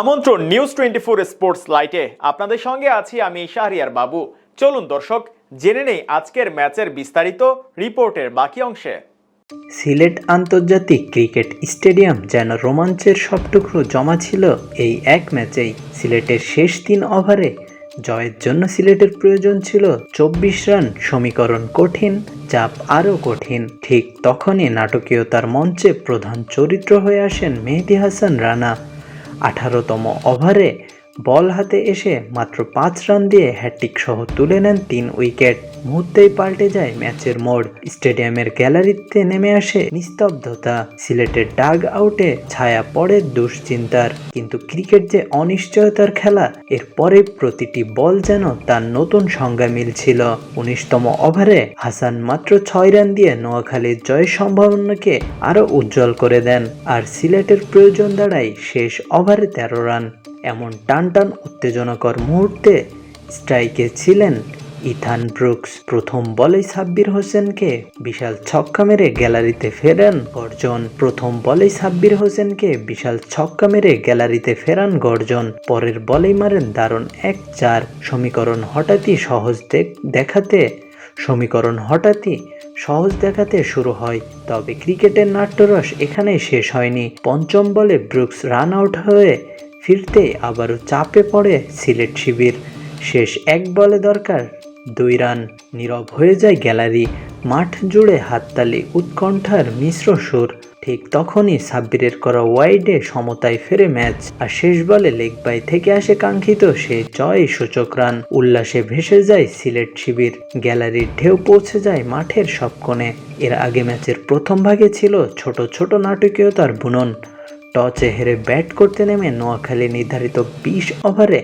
আমন্ত্রণ news twenty four sports লাইটে আপনাদের সঙ্গে আছি আমি শাহরিয়ার বাবু। চলুন দর্শক, জেনে নেই আজকের ম্যাচের বিস্তারিত রিপোর্টের বাকি অংশে। সিলেট আন্তর্জাতিক ক্রিকেট স্টেডিয়াম যেন রোমাঞ্চের সবটুকরো জমা ছিল এই এক ম্যাচেই। সিলেটের শেষ তিন ওভারে জয়ের জন্য সিলেটের প্রয়োজন ছিল চব্বিশ রান, সমীকরণ কঠিন, চাপ আরও কঠিন। ঠিক তখনই নাটকীয়তার মঞ্চে প্রধান চরিত্র হয়ে আসেন মেহেদি হাসান রানা। আঠারোতম ওভারে বল হাতে এসে মাত্র পাঁচ রান দিয়ে হ্যাট্রিক সহ তুলে নেন তিন উইকেট। মুহূর্তেই পাল্টে যায় ম্যাচের মোড়। স্টেডিয়ামের গ্যালারিতে নেমে আসে নিস্তব্ধতা। সিলেটের ডাগ আউটে ছায়া পড়ে দুশ্চিন্তার। কিন্তু ক্রিকেট যে অনিশ্চয়তার খেলা এর এরপরে প্রতিটি বল যেন তার নতুন সংজ্ঞা মিলছিল। উনিশতম ওভারে হাসান মাত্র ছয় রান দিয়ে নোয়াখালীর জয় সম্ভাবনাকে আরও উজ্জ্বল করে দেন আর সিলেটের প্রয়োজন দাঁড়ায় শেষ ওভারে তেরো রান। এমন টান টান উত্তেজনাকর মুহূর্তে স্ট্রাইকে ছিলেন ইথান ব্রুকস প্রথম বলেই সাব্বির হোসেনকে বিশাল ছক্কা মেরে গ্যালারিতে ফেরান গর্জন। প্রথম বলেই সাব্বির হোসেনকে বিশাল ছক্কা মেরে গ্যালারিতে ফেরান গর্জন। পরের বলেই মারেন দারুণ এক চার। সমীকরণ হঠাৎই সহজ দেখাতে সমীকরণ হঠাৎই সহজ দেখাতে শুরু হয়। তবে ক্রিকেটের নাট্যরস এখানেই শেষ হয়নি। পঞ্চম বলে ব্রুকস রান আউট হয়ে ফিরতে আবারও চাপে পড়ে সিলেট শিবির। শেষ এক বলে দরকার দুই রান নীরব হয়ে যায় গ্যালারি, মাঠ জুড়ে হাততালি, উৎকণ্ঠার মিশ্র সুর। ঠিক তখনই সাব্বিরের করা ওয়াইডে সমতায় ফেরে ম্যাচ আর শেষ বলে লেগ বাই থেকে আসে কাঙ্ক্ষিত সে জয় সূচক রান। উল্লাসে ভেসে যায় সিলেট শিবির। গ্যালারির ঢেউ পৌঁছে যায় মাঠের সব কোণে। এর আগে ম্যাচের প্রথম ভাগে ছিল ছোট ছোট নাটকীয়তার বুনন। টচে হেরে ব্যাট করতে নেমে নোয়াখালী নির্ধারিত বিশ ওভারে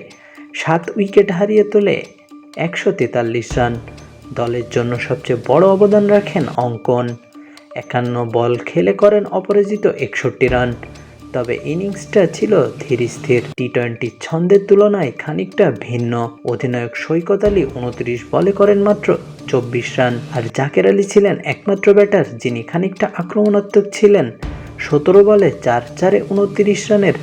সাত উইকেট হারিয়ে তোলে একশো তেতাল্লিশ রান। দলের জন্য সবচেয়ে বড় অবদান রাখেন অঙ্কন। একান্ন বল খেলে করেন অপরাজিত একষট্টি রান। তবে ইনিংসটা ছিল ধীর স্থির। টি টোয়েন্টি ছন্দের তুলনায় খানিকটা ভিন্ন। অধিনায়ক সৈকত আলী উনত্রিশ বলে করেন মাত্র চব্বিশ রান। আর জাকের আলী ছিলেন একমাত্র ব্যাটার, যিনি খানিকটা আক্রমণাত্মক ছিলেন। সতেরো বলে চার চারে উনত্রিশ রানের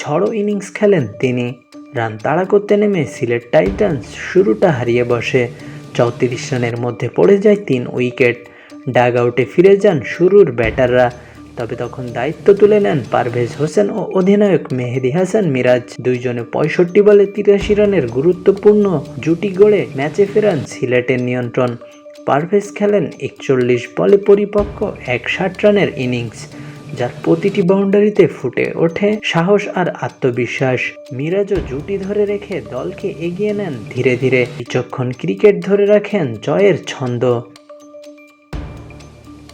ঝড়ো ইনিংস খেলেন তিনি। রান তাড়া করতে নেমে সিলেট টাইটান্স শুরুটা হারিয়ে বসে। চৌত্রিশ রানের মধ্যে পড়ে যায় তিন উইকেট। ডাগ আউটে ফিরে যান শুরুর ব্যাটাররা। তবে তখন দায়িত্ব তুলে নেন পারভেজ হোসেন ও অধিনায়ক মেহেদি হাসান মিরাজ। দুইজনে পঁয়ষট্টি বলে তিরাশি রানের গুরুত্বপূর্ণ জুটি গড়ে ম্যাচে ফেরান সিলেটের নিয়ন্ত্রণ। পারভেজ খেলেন একচল্লিশ বলে পরিপক্ক এক ষাট রানের ইনিংস। যার প্রতিটি বাউন্ডারিতে ফুটে ওঠে সাহস আর আত্মবিশ্বাস। মিরাজও জুটি ধরে রেখে দলকে এগিয়ে নেন ধীরে ধীরে। বিচক্ষণ ক্রিকেট ধরে রাখেন জয়ের ছন্দ।